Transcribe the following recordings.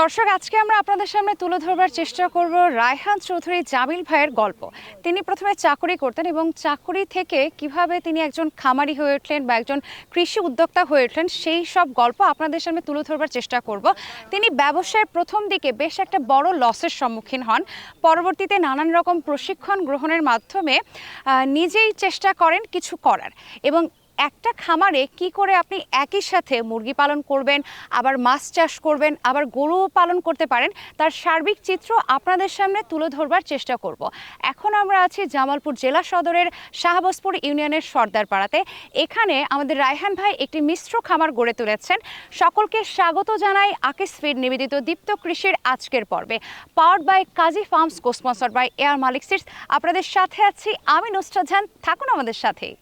দর্শক, আজকে আমরা আপনাদের সামনে তুলে ধরবার চেষ্টা করব রায়হান চৌধুরী জামিল ভাইয়ের গল্প। তিনি প্রথমে চাকরি করতেন এবং চাকরি থেকে কীভাবে তিনি একজন খামারি হয়ে উঠলেন বা একজন কৃষি উদ্যোক্তা হয়ে উঠলেন, সেই সব গল্প আপনাদের সামনে তুলে ধরবার চেষ্টা করব। তিনি ব্যবসায়ের প্রথম দিকে বেশ একটা বড় লসের সম্মুখীন হন। পরবর্তীতে নানান রকম প্রশিক্ষণ গ্রহণের মাধ্যমে নিজেই চেষ্টা করেন কিছু করার এবং একটা খামারে কি করে আপনি একই সাথে মুরগি পালন করবেন, আবার মাছ চাষ করবেন, আবার গরু পালন করতে পারেন, তার সার্বিক চিত্র আপনাদের সামনে তুলে ধরবার চেষ্টা করব। এখন আমরা আছি জামালপুর জেলা সদরের শাহবাজপুর ইউনিয়নের সর্দার পাড়াতে এখানে আমাদের রায়হান ভাই একটি মিশ্র খামার গড়ে তুলেছেন। সকলকে স্বাগত জানাই আকিস ফিড নিবেদিত দীপ্ত কৃষির আজকের পর্বে। Power by Kazi farms co sponsor by air Malik seats আপনাদের সাথে আছি আমি নুসরাত থাকুন আমাদের সাথেই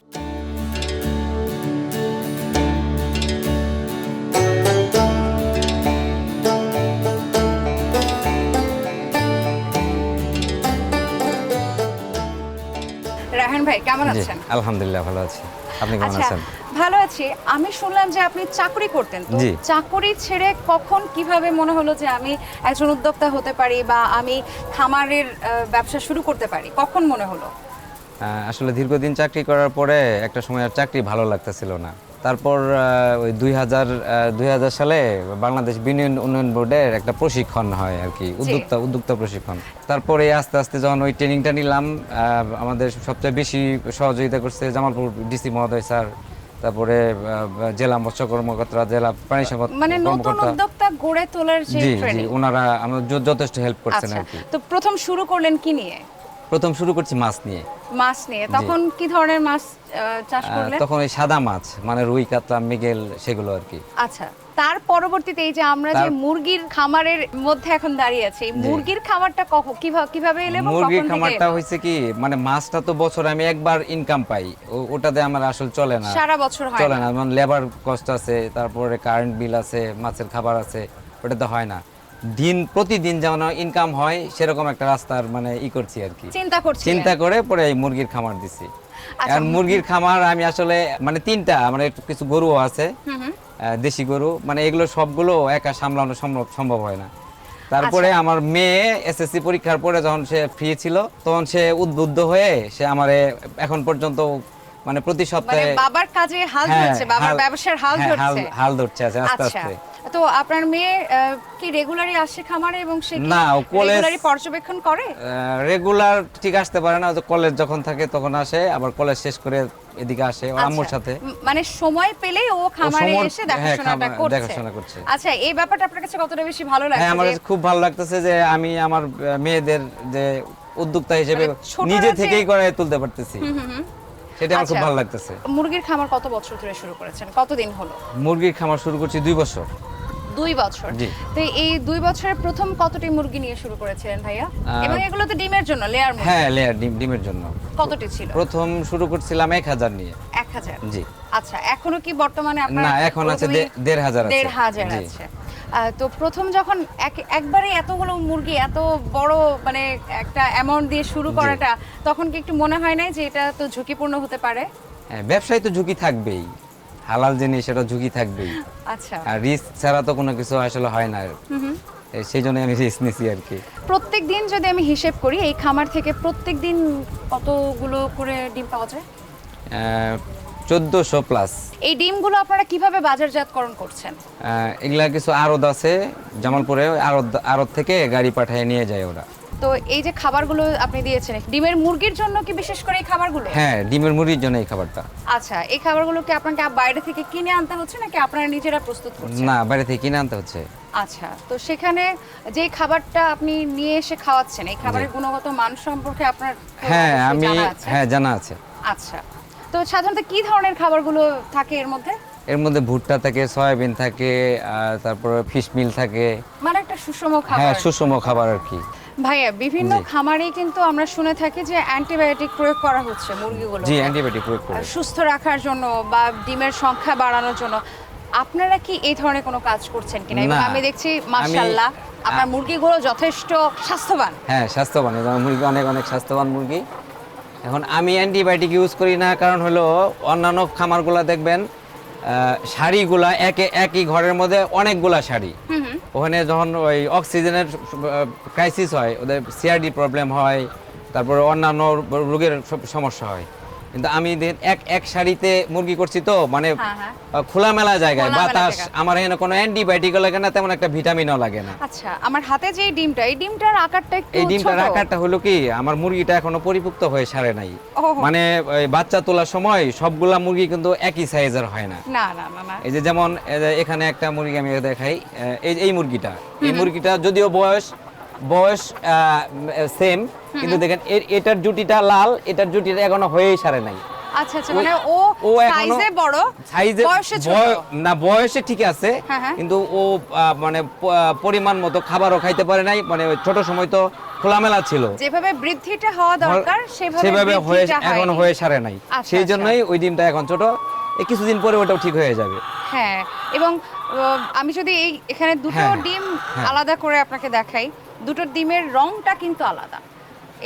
রায়হান ভাই কেমন আছেন? আলহামদুলিল্লাহ ভালো আছি। আপনি কেমন আচ্ছা আছেন? ভালো আছি। আমি শুনলাম যে আপনি চাকরি করতেন তো চাকরি ছেড়ে কখন কীভাবে মনে হলো যে আমি একজন উদ্যোক্তা হতে পারি বা আমি খামারের ব্যবসা শুরু করতে পারি? কখন মনে হলো? আসলে দীর্ঘদিন চাকরি করার পরে একটা সময় আর চাকরি ভালো লাগতেছিল না। তারপর ওই দুই হাজার দুই হাজার সালে বাংলাদেশ বিনিয়োগ উন্নয়ন বোর্ডের একটা প্রশিক্ষণ হয় আর কি উদ্যোক্তা উদ্যোক্তা প্রশিক্ষণ। তারপরে আস্তে আস্তে যখন ওই ট্রেনিংটা নিলাম আমাদের সবচেয়ে বেশি সহযোগিতা করছে জামালপুর ডিসি মহোদয় স্যার তারপরে জেলা মৎস্য কর্মকর্তা জেলা প্রাণী সম্পদ মানে নতুন উদ্যোক্তা গড়ে তোলার যে ওনারা আমাদের যথেষ্ট হেল্প করছেন আচ্ছা আর কি। তো প্রথম শুরু করলেন কি নিয়ে? প্রথম শুরু করছি মাছ নিয়ে। মাছ নিয়ে। তখন কি ধরনের মাছ চাষ করলেন তখন ওই সাদা মাছ মানে রুই কাতলা মৃগেল সেগুলো আর কি। আচ্ছা তার পরবর্তীতে এই যে আমরা যে মুরগির খামারের মধ্যে এখন দাঁড়িয়ে আছি মুরগির খামারটা কখন কীভাবে কীভাবে এলে মুরগির খামারটা? হয়েছে কি মানে মাছটা তো বছরে আমি একবার ইনকাম পাই। ওটাতে আমার আসলে চলে না। সারা বছর হয় চলে না। না। মানে লেবার কষ্ট আছে তারপরে কারেন্ট বিল আছে মাছের খাবার আছে ওটাতে হয় না। দিন প্রতিদিন যেমন ইনকাম হয় সেরকম একটা রাস্তার মানে ই করছি আর কি। চিন্তা করছি চিন্তা করে পরে এই মুরগির খামার দিছি। আচ্ছা। আর মুরগির খামার আমি আসলে মানে তিনটা মানে কিছু গরুও আছে। দেশি গরু মানে এগুলো সবগুলো একা সামলানো সম্ভব সম্ভব হয় না। তারপরে আচ্ছা। আমার মেয়ে এসএসসি পরীক্ষার পরে যখন সে ফ্রি ছিল তখন সে উদ্বুদ্ধ হয়ে সে আমারে এখন পর্যন্ত মানে প্রতি মানে সপ্তাহে বাবার কাজে হাল হ্যাঁ, ধরছে বাবার হাল- ব্যবসার হাল হ্যাঁ, ধরছে। হাল ধরছে আস্তে আচ্ছা। আস্তে। তো আপনার মেয়ে কি রেগুলারই আসে খামারে এবং সে না, রেগুলারই পর্যবেক্ষণ করে? রেগুলার ঠিক আসতে পারে না কলেজ যখন থাকে তখন আসে আবার কলেজ শেষ করে এদিকে আসে ওর আম্মুর আচ্ছা। সাথে মানে সময় পেলেই ও খামারে এসে হ্যাঁ, দেখাশোনাটা করছে। দেখাশোনা করছে। আচ্ছা এই ব্যাপারটা আপনার কাছে কতটা বেশি ভালো লাগছে হ্যাঁ আমার খুব ভালো লাগতেছে যে আমি আমার মেয়েদের যে উদ্যোক্তা হিসেবে মানে নিজে থেকেই করে তুলতে পারতেছি। সেটা আমার খুব আচ্ছা। ভালো লাগতেছে। মুরগির খামার কত বছর ধরে শুরু করেছেন? কতদিন হলো? মুরগির খামার শুরু করছি দুই বছর। দুই বছর। তো এই দুই বছরের প্রথম কতটি মুরগি নিয়ে শুরু করেছিলেন ভাইয়া? এবং এগুলো তো ডিমের জন্য লেয়ার মুরগি? হ্যাঁ লেয়ার ডিম ডিমের জন্য। কতটি ছিল? প্রথম শুরু করছিলাম এক হাজার নিয়ে। এক হাজার? জি। আচ্ছা এখনও কি বর্তমানে আপনার না এখন আছে দেড় হাজার আছে। দেড় হাজার। আছে। তো প্রথম যখন এক- একবারে এতগুলো মুরগি এত বড় মানে একটা অ্যামাউন্ট দিয়ে শুরু করাটা তখন কি একটু মনে হয় না যে এটা তো ঝুঁকিপূর্ণ হতে পারে? হ্যাঁ ব্যবসায় তো ঝুঁকি থাকবেই। হালাল জিনিস সেটা ঝুঁকি থাকবেই। আচ্ছা। আর রিস্ক ছাড়া তো কোনো কিছু আসলে হয় না। সেই জন্য আমি রিস্ক নিছি আর কি। প্রত্যেক দিন যদি আমি হিসেব করি এই খামার থেকে প্রত্যেক দিন কতগুলো করে ডিম পাওয়া যায়? চোদ্দোশো প্লাস এই ডিমগুলো আপনারা কীভাবে বাজারজাতকরণ করছেন? এগুলা কিছু আড়ত আছে জামালপুরে আড়ত আড়ত থেকে গাড়ি পাঠিয়ে নিয়ে যায় ওরা। তো এই যে খাবারগুলো আপনি দিয়েছেন ডিমের মুরগির জন্য কি বিশেষ করে এই খাবারগুলো? হ্যাঁ ডিমের মুড়ির জন্য এই খাবারটা। আচ্ছা এই খাবারগুলো কি আপনাকে বাইরে থেকে কিনে আনতে হচ্ছে নাকি আপনারা নিজেরা প্রস্তুত করছেন? না বাইরে থেকে কিনে আনতে হচ্ছে। আচ্ছা তো সেখানে যে খাবারটা আপনি নিয়ে এসে খাওয়াচ্ছেন এই খাবারের গুণগত মান সম্পর্কে আপনার হ্যাঁ আমি। হ্যাঁ জানা আছে। আচ্ছা তো সাধারণত কি ধরনের খাবারগুলো থাকে এর মধ্যে? এর মধ্যে ভুট্টা থাকে সয়াবিন থাকে আর তারপরে ফিশ মিল থাকে। মানে একটা সুষম খাবার। হ্যাঁ খাবার সুষম খাবার আর কি। ভাইয়া বিভিন্ন জি। খামারেই কিন্তু আমরা শুনে থাকি যে অ্যান্টিবায়োটিক প্রয়োগ করা হচ্ছে মুরগিগুলো জি অ্যান্টিবায়োটিক প্রয়োগ করে। সুস্থ রাখার জন্য বা ডিমের সংখ্যা বাড়ানোর জন্য আপনারা কি এই ধরনের কোনো কাজ করছেন কিনা? এবং আমি দেখছি মাশাআল্লাহ আপনার মুরগিগুলো যথেষ্ট স্বাস্থ্যবান। হ্যাঁ স্বাস্থ্যবান। মুরগি অনেক অনেক স্বাস্থ্যবান মুরগি। এখন আমি অ্যান্টিবায়োটিক ইউজ করি না কারণ হলো অন্যান্য খামারগুলা দেখবেন শাড়িগুলা একে একই ঘরের মধ্যে অনেকগুলা শাড়ি। ওখানে যখন ওই অক্সিজেনের ক্রাইসিস হয়, ওদের সিআরডি প্রবলেম হয়, তারপরে অন্যান্য রোগের সমস্যা হয়। কিন্তু আমি এক এক শাড়িতে মুরগি করছি তো মানে হ্যাঁ, হ্যাঁ। খোলামেলা জায়গায় বাতাস আমার এখানে কোনো অ্যান্টিবায়োটিকও লাগে না তেমন একটা ভিটামিনও লাগে না। আচ্ছা আমার হাতে যে ডিমটা এই ডিমটার আকারটা একটু এই ডিমটার আকারটা হলো কি আমার মুরগিটা এখনও পরিপুক্ত হয়ে সারে নাই। মানে বাচ্চা তোলার সময় সবগুলা মুরগি কিন্তু একই সাইজের হয় না। না না না এই যে যেমন এখানে একটা মুরগি আমি দেখাই এই এই মুরগিটা। এই মুরগিটা যদিও বয়স বয়স সেম কিন্তু দেখেন এটার জুটিটা লাল এটার জুটিটা এখনও হয়েই সারে নাই। আচ্ছা আচ্ছা মানে ও সাইজে বড় সাইজে বয়সে ছোট। না বয়সে ঠিক আছে হ্যাঁ, হ্যাঁ। কিন্তু ও মানে পরিমাণ মতো খাবারও খাইতে পারে নাই মানে ছোট সময় তো খোলামেলা ছিল। যেভাবে বৃদ্ধিটা হওয়া দরকার সেভাবে হয়ে এখন হয়ে সারে নাই। আচ্ছা, সেই আচ্ছা। জন্যই ওই ডিমটা এখন ছোট কিছুদিন পরে ওটাও ঠিক হয়ে যাবে। হ্যাঁ এবং আমি যদি এই এখানে দুটো হ্যাঁ, ডিম। আলাদা করে আপনাকে দেখাই দুটো ডিমের রংটা কিন্তু আলাদা।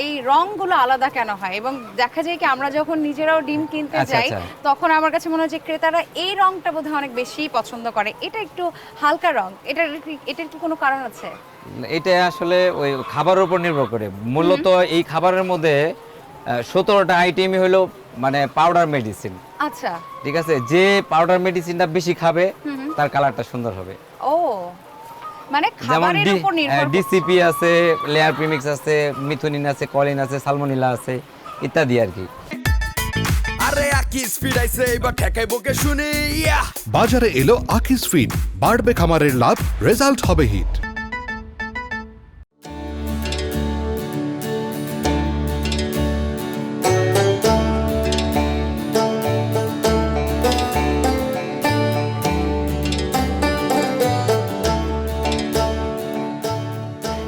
এই রংগুলো আলাদা কেন হয়? এবং দেখা যায় কি আমরা যখন নিজেরাও ডিম কিনতে আচ্ছা, যাই আচ্ছা। তখন আমার কাছে মনে হয় যে ক্রেতারা এই রংটা বোধহয় অনেক বেশি পছন্দ করে। এটা একটু হালকা রং। এটার এটার কি কোনো কারণ আছে? এটা আসলে ওই খাবারের উপর নির্ভর করে। মূলত এই খাবারের মধ্যে সতেরোটা আইটেমই হলো মানে পাউডার মেডিসিন আচ্ছা। ঠিক আছে? যে পাউডার মেডিসিনটা বেশি খাবে তার কালারটা সুন্দর হবে। ও মানে যেমন খাবারের উপর নির্ভর ডিসিপি আছে লেয়ার প্রিমিক্স আছে মিথুনিন আছে কলিন আছে সালমোনিলা আছে ইত্যাদি আর কি। আরে আকি ফিড আইছে এবার ঠেকাই বকে শুনি বাজারে এলো আকিস ফিড বাড়বে খামারের লাভ রেজাল্ট হবে হিট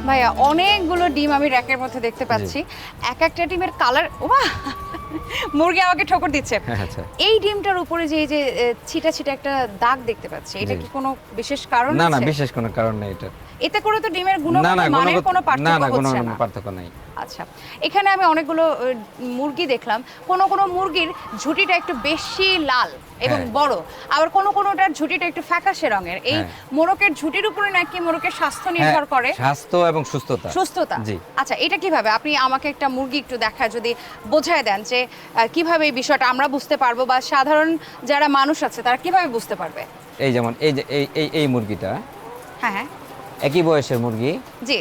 ভাইয়া অনেকগুলো ডিম আমি র্যাকের মধ্যে দেখতে পাচ্ছি। এক একটা ডিমের কালার ওয়া মুরগি আমাকে ঠোকর দিচ্ছে। আচ্ছা। এই ডিমটার উপরে যে এই যে ছিটা ছিটা একটা দাগ দেখতে পাচ্ছি এটা কি কোনো বিশেষ কারণ না না বিশেষ কোনো কারণ নেই এটা। এতে করে তো ডিমের গুণগত না মানের কোনো পার্থক্য পার্থক্য না কোনো হচ্ছে পার্থক্য নাই। আচ্ছা এখানে আমি অনেকগুলো মুরগি দেখলাম। কোন কোন মুরগির ঝুটিটা একটু বেশি লাল এবং হ্যাঁ। বড় আবার কোন কোনটার ঝুটিটা একটু ফ্যাকাশে রঙের। এই হ্যাঁ। মোরকের ঝুটির উপরে নাকি মোরকের স্বাস্থ্য নির্ভর হ্যাঁ, করে? স্বাস্থ্য এবং সুস্থতা। সুস্থতা। জি। আচ্ছা এটা কীভাবে? আপনি আমাকে একটা মুরগি একটু দেখা যদি বোঝায় দেন যে কীভাবে এই বিষয়টা আমরা বুঝতে পারব বা সাধারণ যারা মানুষ আছে তারা কীভাবে বুঝতে পারবে? এই যেমন এই যে এই এই এই মুরগিটা হ্যাঁ হ্যাঁ। একই বয়সের মুরগি। জি।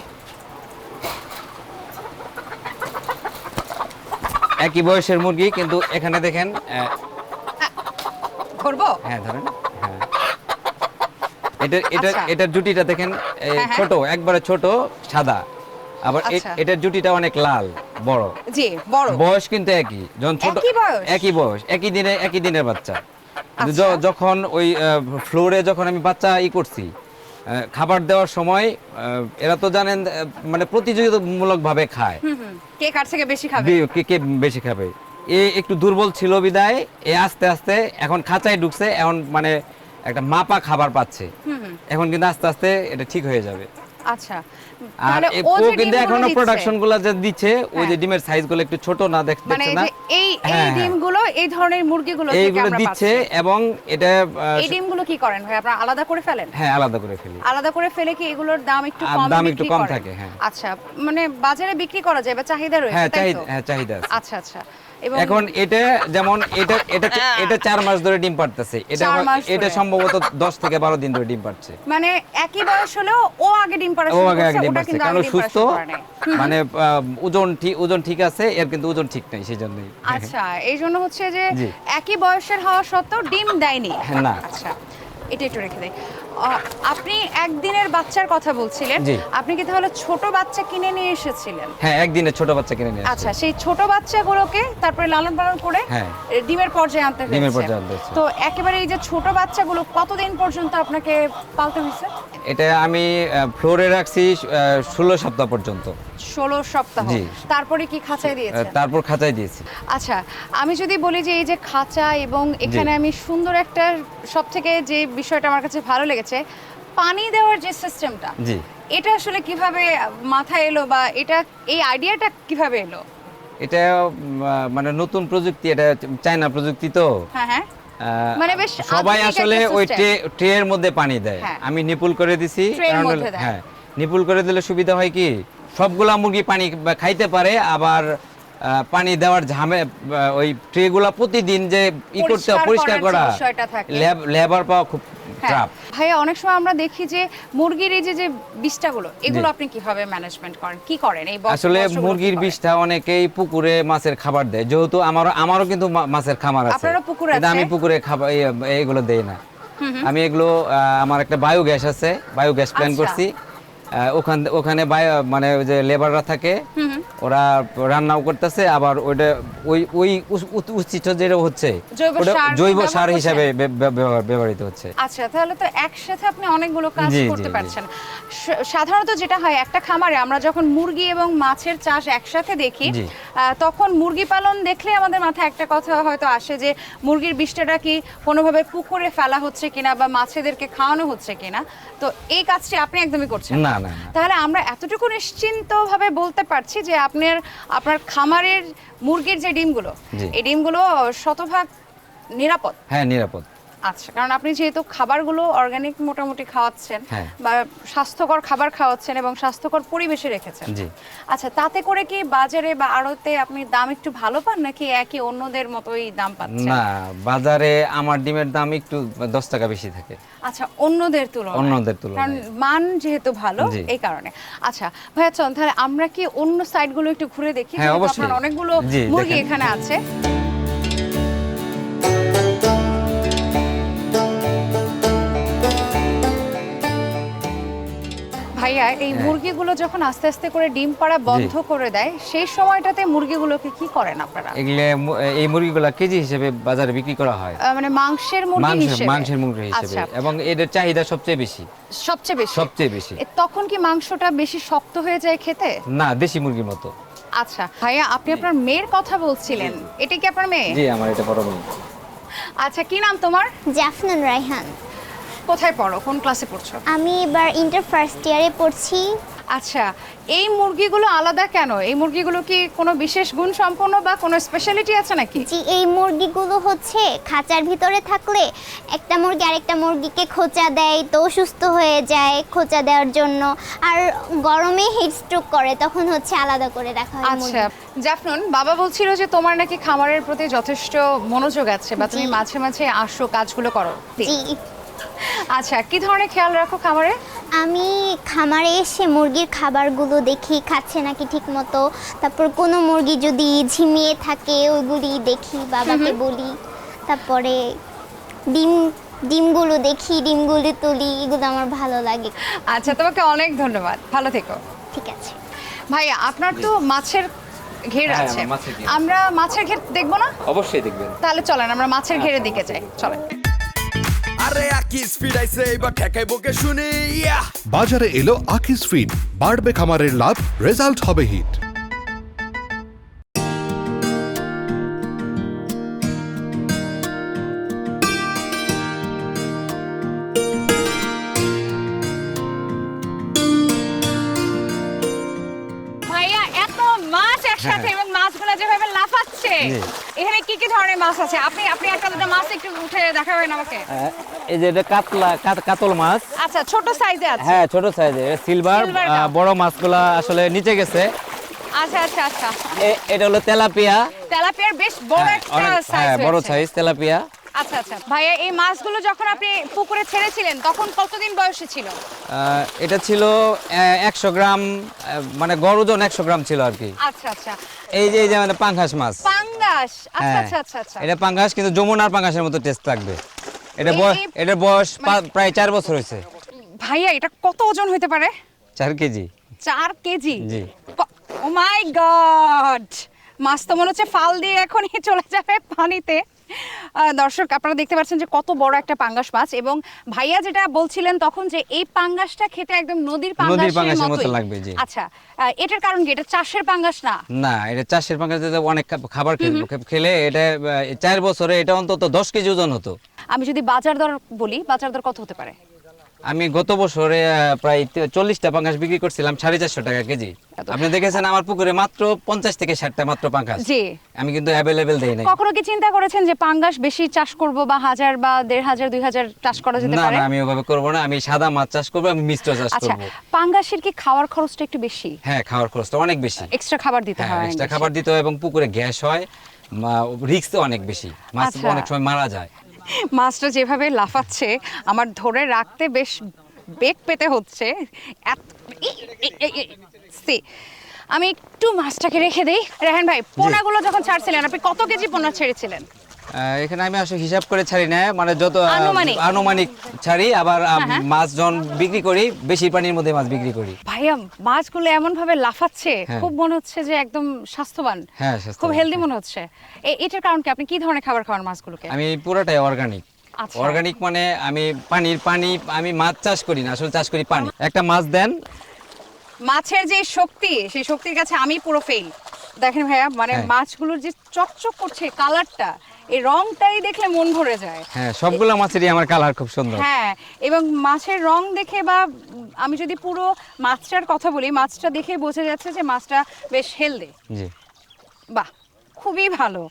একই বয়সের মুরগি কিন্তু এখানে দেখেন হ্যাঁ ধরেন হ্যাঁ এটা এটা আচ্ছা। এটার জুটিটা দেখেন হ্যাঁ, হ্যাঁ। ছোট একবারে ছোট সাদা আবার আচ্ছা। এটার জুটিটা অনেক লাল বড় জি বড় বয়স কিন্তু একই যখন ছোট একই বয়স? একই দিনে একই দিনের বাচ্চা আচ্ছা। যখন ওই ফ্লোরে যখন আমি বাচ্চা ই করছি খাবার দেওয়ার সময় এরা তো জানেন মানে প্রতিযোগিতামূলক ভাবে খায় কে কার থেকে বেশি খাবে? কে কে বেশি খাবে? এ একটু দুর্বল ছিল বিদায় এ আস্তে আস্তে এখন খাঁচায় ঢুকছে এখন মানে একটা মাপা খাবার পাচ্ছে। এখন কিন্তু আস্তে আস্তে এটা ঠিক হয়ে যাবে। আচ্ছা। আর ও কিন্তু এখনও প্রোডাকশনগুলো যে দিচ্ছে ওই যে হ্যাঁ। ডিমের সাইজগুলো একটু ছোট না দেখ মানে না? এই এই হ্যাঁ, হ্যাঁ। ডিমগুলো এই ধরনের মুরগিগুলো থেকে আমরা দিচ্ছে এবং এটা এই ডিমগুলো কি করেন ভাই? আপনারা আলাদা করে ফেলেন? হ্যাঁ আলাদা করে ফেলি। আলাদা করে ফেলে কি এগুলোর দাম একটু কম দাম একটু কম থাকে, হ্যাঁ। আচ্ছা মানে বাজারে বিক্রি করা যায় বা চাহিদা রয়েছে তাই তো? হ্যাঁ চাহিদা আচ্ছা আচ্ছা। এখন এটা যেমন এটা এটা এটা চার মাস ধরে ডিম পারতেছে এটা এটা সম্ভবত দশ থেকে বারো দিন ধরে ডিম পারছে মানে একই বয়স হলেও ও আগে ডিম পাড়া ও আগে ডিম পারছে কারণ সুস্থ। মানে ওজন ঠিক ওজন ঠিক আছে এর কিন্তু ওজন ঠিক নাই সেই জন্যই আচ্ছা এই জন্য হচ্ছে যে একই বয়সের হওয়া সত্ত্বেও ডিম দেয়নি। হ্যাঁ, না। আচ্ছা। এটা একটু রেখে দেয় আপনি একদিনের বাচ্চার কথা বলছিলেন। আপনি কি তাহলে ছোট বাচ্চা কিনে নিয়ে এসেছিলেন? হ্যাঁ একদিনের ছোট বাচ্চা কিনে নিয়ে আচ্ছা সেই ছোট বাচ্চাগুলোকে তারপরে লালন পালন করে হ্যাঁ। ডিমের পর্যায়ে আনতে ডিমের পর্যায়ে আনতে তো একেবারে এই যে ছোট বাচ্চাগুলো কতদিন পর্যন্ত আপনাকে পালতে হয়েছে? এটা আমি ফ্লোরে রাখছি ষোলো সপ্তাহ পর্যন্ত। ষোলো সপ্তাহ। তারপরে কি খাঁচায় আহ, তারপর খাঁচায় দিয়েছি। আচ্ছা আমি যদি বলি যে এই যে খাঁচা এবং এখানে আমি সুন্দর একটা সব থেকে যে বিষয়টা আমার কাছে ভালো লেগেছে পানি দেওয়ার যে সিস্টেমটা জি। এটা আসলে কীভাবে মাথায় এলো বা এটা এই আইডিয়াটা কীভাবে এলো? এটা মানে নতুন প্রযুক্তি এটা চায়না প্রযুক্তি তো। হ্যাঁ হ্যাঁ। মানে বেশ সবাই আসলে ওই ট্রে এর মধ্যে পানি দেয়। হ্যাঁ। আমি নিপুল করে দিছি। হ্যাঁ নিপুল করে দিলে সুবিধা হয় কি? সবগুলা মুরগি পানি খাইতে পারে আবার পানি দেওয়ার ঝামে ওই ট্রেগুলা প্রতিদিন যে ই করতে পরিষ্কার করা। লেবার পাওয়া খুব হ্যাঁ। ভাইয়া অনেক সময় আমরা দেখি যে মুরগির এই যে যে বিষটাগুলো এগুলো আপনি কীভাবে ম্যানেজমেন্ট করেন? কি করেন এই আসলে মুরগির বিষটা অনেকেই পুকুরে মাছের খাবার দেয়। যেহেতু আমার আমারও কিন্তু মাছের খামার আছে। আপনারও পুকুর আছে আমি পুকুরে খাবার এগুলো এইগুলো দেই না। আমি এগুলো আমার একটা বায়োগ্যাস আছে। বায়োগ্যাস প্ল্যান আচ্ছা। করছি। আহ, ওখান ওখানে মানে যে লেবাররা থাকে ওরা রান্নাও করতেছে আবার ওইটা ওই ওই উচ্ছিষ্ট যেটা হচ্ছে জৈব সার? হিসাবে ব্যবহৃত হচ্ছে। আচ্ছা তাহলে তো একসাথে আপনি অনেকগুলো কাজ করতে। পারছেন। সাধারণত যেটা হয় একটা খামারে আমরা যখন মুরগি এবং মাছের চাষ একসাথে দেখি তখন মুরগি পালন দেখলে আমাদের মাথায় একটা কথা হয়তো আসে যে মুরগির বিষটাটা কি কোনোভাবে পুকুরে ফেলা হচ্ছে কিনা বা মাছেদেরকে খাওয়ানো হচ্ছে কিনা? তো এই কাজটি আপনি একদমই করছেন না না তাহলে আমরা এতটুকু নিশ্চিন্তভাবে বলতে পারছি যে আপনার আপনার খামারের মুরগির যে ডিমগুলো। এই ডিমগুলো শতভাগ নিরাপদ। হ্যাঁ নিরাপদ। আচ্ছা কারণ আপনি যেহেতু খাবারগুলো অর্গানিক মোটামুটি খাওয়াচ্ছেন হ্যাঁ। বা স্বাস্থ্যকর খাবার খাওয়াচ্ছেন এবং স্বাস্থ্যকর পরিবেশে রেখেছেন। জি। আচ্ছা তাতে করে কি বাজারে বা আড়তে আপনি দাম একটু ভালো পান নাকি একই অন্যদের মতোই দাম পাচ্ছেন? না বাজারে আমার ডিমের দাম একটু দশ টাকা বেশি থাকে। আচ্ছা অন্যদের তুলনায়। অন্যদের তুলনায়। কারণ মান যেহেতু ভালো এই কারণে। আচ্ছা ভাইয়া চল তাহলে আমরা কি অন্য সাইডগুলো একটু ঘুরে দেখি? হ্যাঁ, অবশ্যই। অনেকগুলো মুরগি এখানে আছে। ভাইয়া এই হ্যাঁ। মুরগিগুলো যখন আস্তে আস্তে করে ডিম পাড়া বন্ধ করে দেয় সেই সময়টাতে মুরগিগুলোকে কি করেন আপনারা? এগুলো এই মুরগিগুলা কেজি হিসেবে বাজারে বিক্রি করা হয়। মানে মাংসের মুরগি হিসেবে? মাংসের মুরগি হিসেবে। আচ্ছা এবং এদের চাহিদা সবচেয়ে বেশি। সবচেয়ে বেশি? সবচেয়ে বেশি। তখন কি মাংসটা বেশি শক্ত হয়ে যায় খেতে? না দেশি মুরগির মতো। আচ্ছা। ভাইয়া আপনি আপনার মেয়ের কথা বলছিলেন। এটা কি আপনার মেয়ে? জি আমার এটা বড় মেয়ে। আচ্ছা কি নাম তোমার? জাফনান রায়হান। কোথায় পড়ো? কোন ক্লাসে পড়ছো? আমি এবার ইন্টার ফার্স্ট ইয়ারে পড়ছি। আচ্ছা এই মুরগিগুলো আলাদা কেন? এই মুরগিগুলো কি কোনো বিশেষ গুণ সম্পন্ন বা কোনো স্পেশালিটি আছে নাকি? যে এই মুরগিগুলো হচ্ছে খাঁচার ভিতরে থাকলে একটা মুরগি আরেকটা মুরগিকে খোঁচা দেয় তো অসুস্থ হয়ে যায় খোঁচা দেওয়ার জন্য। আর গরমে হিট স্ট্রোক করে তখন হচ্ছে আলাদা করে রাখা হয় আচ্ছা। জাফনুন বাবা বলছিল যে তোমার নাকি খামারের প্রতি যথেষ্ট মনোযোগ আছে বা তুমি মাঝে মাঝে আসো কাজগুলো করো। জি। আচ্ছা কি ধরনের খেয়াল রাখো খামারে? আমি খামারে এসে মুরগির খাবারগুলো দেখি খাচ্ছে নাকি ঠিক মতো তারপর কোনো মুরগি যদি ঝিমিয়ে থাকে ওইগুলি দেখি বাবাকে বলি। তারপরে ডিম ডিমগুলো দেখি ডিমগুলো তুলি এগুলো আমার ভালো লাগে। আচ্ছা তোমাকে অনেক ধন্যবাদ। ভালো থেকো। ঠিক আছে। ভাইয়া আপনার তো মাছের ঘের হ্যাঁ, আছে। আমার মাছের ঘের। আমরা মাছের ঘের দেখব না? অবশ্যই দেখবেন। তাহলে চলেন আমরা মাছের ঘেরের দিকে যাই। চলেন। আরে আকিস স্পিড আইছে এবার ঠেকাই বকে শুনি বাজারে এলো আকিস ফিড বাড়বে খামারের লাভ রেজাল্ট হবে হিট এখানে কি কি ধরনের মাছ আছে? আপনি আপনি একটা দুটো মাছ একটু উঠে দেখাবেন আমাকে। এই যে এটা কাতলা কাতল মাছ। আচ্ছা ছোট সাইজে আছে। হ্যাঁ ছোট সাইজের সিলভার বড় মাছগুলা আসলে নিচে গেছে। আচ্ছা আচ্ছা আচ্ছা। এটা হলো তেলাপিয়া। তেলাপিয়ার বেশ বড় হ্যাঁ, একটা সাইজ হ্যাঁ বড় সাইজ তেলাপিয়া। আচ্ছা আচ্ছা। ভাইয়া এই মাছগুলো যখন আপনি পুকুরে ছেড়েছিলেন তখন কতদিন বয়সে ছিল? এটা ছিল একশো গ্রাম মানে গড় ওজন একশো গ্রাম ছিল আর কি। আচ্ছা আচ্ছা। এই যে এই যে মানে পাঙ্গাস মাছ। পাঙ্গাস? আচ্ছা হ্যাঁ। আচ্ছা আচ্ছা আচ্ছা। এটা পাঙ্গাস কিন্তু যমুনার পাঙ্গাসের মতো টেস্ট লাগবে। এটা বয়স বয়স প্রায় চার বছর হয়েছে। ভাইয়া এটা কত ওজন হতে পারে? চার কেজি। চার কেজি? জি। ও মাই গড মাছ তো মনে হচ্ছে ফাল দিয়ে এখনই চলে যাবে পানিতে। দর্শক আপনারা দেখতে পাচ্ছেন যে কত বড় একটা পাঙ্গাস মাছ এবং ভাইয়া যেটা বলছিলেন তখন যে এই পাঙ্গাসটা খেতে একদম নদীর পাঙ্গাসের মতো লাগবে, জি। আচ্ছা এটার কারণ কি? এটা চাষের পাঙ্গাস না? না এটা চাষের পাঙ্গাস যেটা অনেক খাবার খেলে- খেলে এটা চার বছরে এটা অন্তত দশ কেজি ওজন হতো। আমি যদি বাজার দর বলি বাজার দর কত হতে পারে? আমি গত বছরে প্রায় চল্লিশটা পাঙ্গাস বিক্রি করছিলাম সাড়ে চারশো টাকা কেজি। আপনি দেখেছেন আমার পুকুরে মাত্র পঞ্চাশ থেকে ষাটটা মাত্র পাঙ্গাস। আমি কিন্তু অ্যাভেলেবেল দেই নাই। কখনো কি চিন্তা করেছেন যে পাঙ্গাস বেশি চাষ করব বা হাজার বা দেড় হাজার দুই হাজার চাষ করা যেতে পারে না আমি ওভাবে করব না। আমি সাদা মাছ চাষ করব আমি মিশ্র চাষ আচ্ছা করব। পাঙ্গাসের কি খাওয়ার খরচটা একটু বেশি? হ্যাঁ খাওয়ার খরচটা অনেক বেশি। এক্সট্রা খাবার দিতে হ্যাঁ হয় এক্সট্রা খাবার। দিতে হয় এবং পুকুরে গ্যাস হয় রিস্ক অনেক বেশি। মাছ আচ্ছা। অনেক সময় মারা যায়। মাছটা যেভাবে লাফাচ্ছে আমার ধরে রাখতে বেশ বেগ পেতে হচ্ছে। সি। আমি একটু মাছটাকে রেখে দিই। রেহান ভাই পোনাগুলো যখন ছাড়ছিলেন আপনি কত কেজি পোনা ছেড়েছিলেন? এখানে আমি আসলে হিসাব করে ছাড়ি না মানে যত আনুমানিক। ছাড়ি আবার হ্যাঁ। মাছ যখন বিক্রি করি বেশি পানির মধ্যে মাছ বিক্রি করি ভাইয়া মাছগুলো এমন ভাবে লাফাচ্ছে হ্যাঁ। খুব মনে হচ্ছে যে একদম স্বাস্থ্যবান হ্যাঁ, খুব হেলদি হ্যাঁ। মনে হচ্ছে এটার কারণ কি আপনি কি ধরনের খাবার খাওয়ান মাছগুলোকে আমি পুরোটাই অর্গানিক। অর্গানিক মানে আমি পানির পানি আমি মাছ চাষ করি না আসলে চাষ করি পানি একটা মাছ দেন মাছের যে শক্তি সেই শক্তির কাছে আমি পুরো ফেল দেখেন ভাইয়া মানে হ্যাঁ। মাছগুলোর যে চকচক করছে কালারটা এই রংটাই দেখলে মন ভরে যায়। হ্যাঁ সবগুলো মাছেরই আমার কালার খুব সুন্দর। হ্যাঁ এবং মাছের রং দেখে বা আমি যদি পুরো মাছটার কথা বলি মাছটা দেখে বোঝা যাচ্ছে যে মাছটা বেশ হেলদি জি। বাহ খুবই ভালো।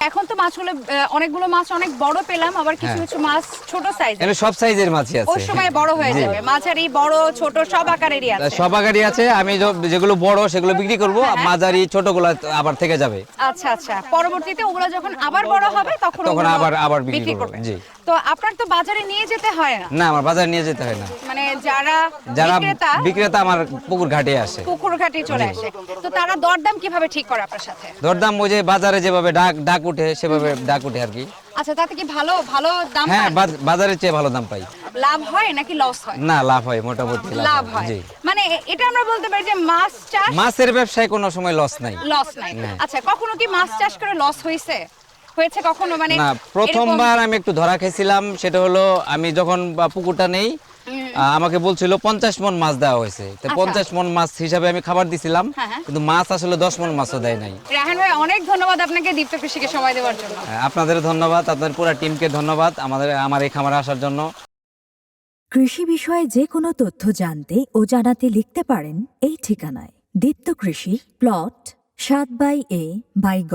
এখন তো মাছগুলো অনেকগুলো মাছ অনেক বড় পেলাম আবার কিছু হ্যাঁ। কিছু মাছ ছোট সাইজ সব সাইজের মাছই আছে। ওই সময় বড় হয়ে। যাবে। বড় ছোট সব আকারেরই আছে। সব আগাড়ি আছে। আমি যেগুলো বড় সেগুলো বিক্রি করব। মাঝারি ছোট মাঝারি ছোটগুলো আবার থেকে যাবে। আচ্ছা আচ্ছা। পরবর্তীতে ওগুলো যখন আবার বড় হবে তখন তখন আবার- আবার বিক্রি করবে। জি। তো আপনার তো বাজারে নিয়ে যেতে হয় না? না আমার বাজার নিয়ে যেতে হয় না। মানে যারা যারা বিক্রেতা বিক্রেতা আমার পুকুর ঘাটে আসে। পুকুর ঘাটে চলে আসে। তো তারা দরদাম কীভাবে ঠিক করে আপনার সাথে? দরদাম ওই যে বাজারে যেভাবে ডাক ডাক উঠে সেভাবে ডাক উঠে আর কি। আচ্ছা তাতে কি ভালো ভালো দাম হ্যাঁ বাজারের চেয়ে ভালো দাম পাই। লাভ হয় নাকি লস হয়? না লাভ হয় মোটামুটি লাভ হয়। মানে এটা আমরা বলতে পারি যে মাছ চাষ মাছের ব্যবসায় কোনো সময় লস নাই। লস নাই। আচ্ছা কখনো কি মাছ চাষ করে লস হয়েছে? হয়েছে কখনো? মানে না প্রথমবার আমি একটু ধরা খেয়েছিলাম। সেটা হলো আমি যখন বা পুকুরটা নেই আমাকে বলছিল পঞ্চাশ মন মাছ দেওয়া হয়েছে। তো আচ্ছা। পঞ্চাশ মন মাছ হিসাবে আমি খাবার দিছিলাম হ্যাঁ, হ্যাঁ। কিন্তু মাছ আসলে দশ মন মাছও দেয় নাই। রাহান ভাই অনেক ধন্যবাদ আপনাকে দীপ্ত কৃষিকে সময় দেওয়ার জন্য। হ্যাঁ, আপনাদের ধন্যবাদ আপনাদের পুরো টিমকে ধন্যবাদ আমাদের আমার এই খামারে আসার জন্য। কৃষি বিষয়ে যে কোনো তথ্য জানতে ও জানাতে লিখতে পারেন এই ঠিকানায়। দীপ্ত কৃষি প্লট সাত বাই এ বাই গ।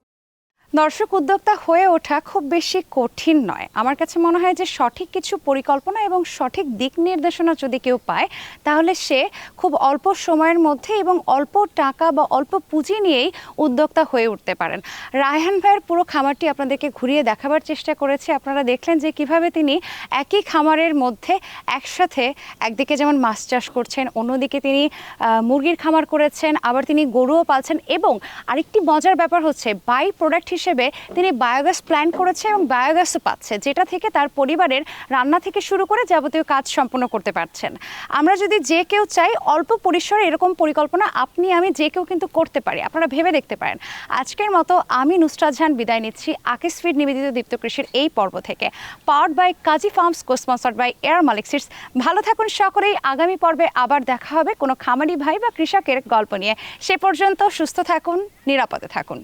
দর্শক উদ্যোক্তা হয়ে ওঠা খুব বেশি কঠিন নয়। আমার কাছে মনে হয় যে সঠিক কিছু পরিকল্পনা এবং সঠিক দিক নির্দেশনা যদি কেউ পায়, তাহলে সে খুব অল্প সময়ের মধ্যে এবং অল্প টাকা বা অল্প পুঁজি নিয়েই উদ্যোক্তা হয়ে উঠতে পারেন। রায়হান ভাইয়ের পুরো খামারটি আপনাদেরকে ঘুরিয়ে দেখাবার চেষ্টা করেছে। আপনারা দেখলেন যে কীভাবে তিনি একই খামারের মধ্যে একসাথে একদিকে যেমন মাছ চাষ করছেন, অন্যদিকে তিনি মুরগির খামার করেছেন, আবার তিনি গরুও পালছেন এবং আরেকটি মজার ব্যাপার হচ্ছে বাই প্রোডাক্ট হিসেবে তিনি বায়োগ্যাস প্ল্যান করেছে এবং বায়োগ্যাসও পাচ্ছে, যেটা থেকে তার পরিবারের রান্না থেকে শুরু করে যাবতীয় কাজ সম্পন্ন করতে পারছেন। আমরা যদি যে কেউ চাই, অল্প পরিসরে এরকম পরিকল্পনা আপনি, আমি যে কেউ কিন্তু করতে পারি, আপনারা ভেবে দেখতে পারেন। আজকের মতো আমি নুসরাত জাহান বিদায় নিচ্ছি। আকিস ফিড নিবেদিত দীপ্ত কৃষির এই পর্ব থেকে। Powered by Kazi farms co sponsored by air Malik seats ভালো থাকুন সকলেই। আগামী পর্বে আবার দেখা হবে কোনো খামারি ভাই বা কৃষকের গল্প নিয়ে। সে পর্যন্ত সুস্থ থাকুন, নিরাপদে থাকুন।